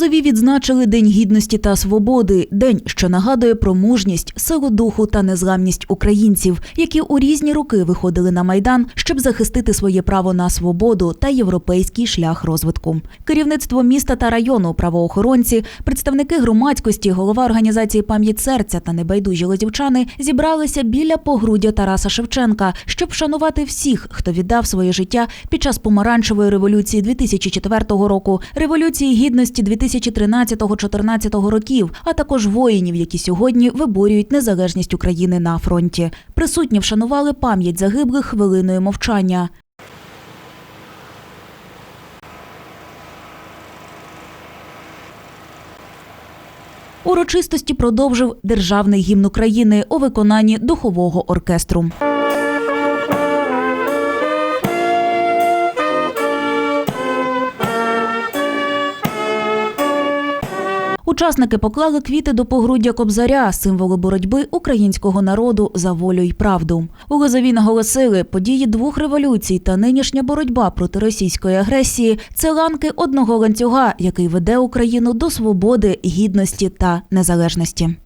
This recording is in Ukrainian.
Лозові відзначили День гідності та свободи, день, що нагадує про мужність, силу духу та незламність українців, які у різні роки виходили на майдан, щоб захистити своє право на свободу та європейський шлях розвитку. Керівництво міста та району, правоохоронці, представники громадськості, голова організації Пам'ять серця та небайдужі лозівчани зібралися біля погруддя Тараса Шевченка, щоб вшанувати всіх, хто віддав своє життя під час помаранчевої революції 2004 року, революції гідності 2013-2014 років, а також воїнів, які сьогодні виборюють незалежність України на фронті. Присутні вшанували пам'ять загиблих хвилиною мовчання. Урочистості продовжив державний гімн України у виконанні духового оркестру. Учасники поклали квіти до погруддя Кобзаря, символу боротьби українського народу за волю й правду. У Лизові наголосили, події двох революцій та нинішня боротьба проти російської агресії це ланки одного ланцюга, який веде Україну до свободи, гідності та незалежності.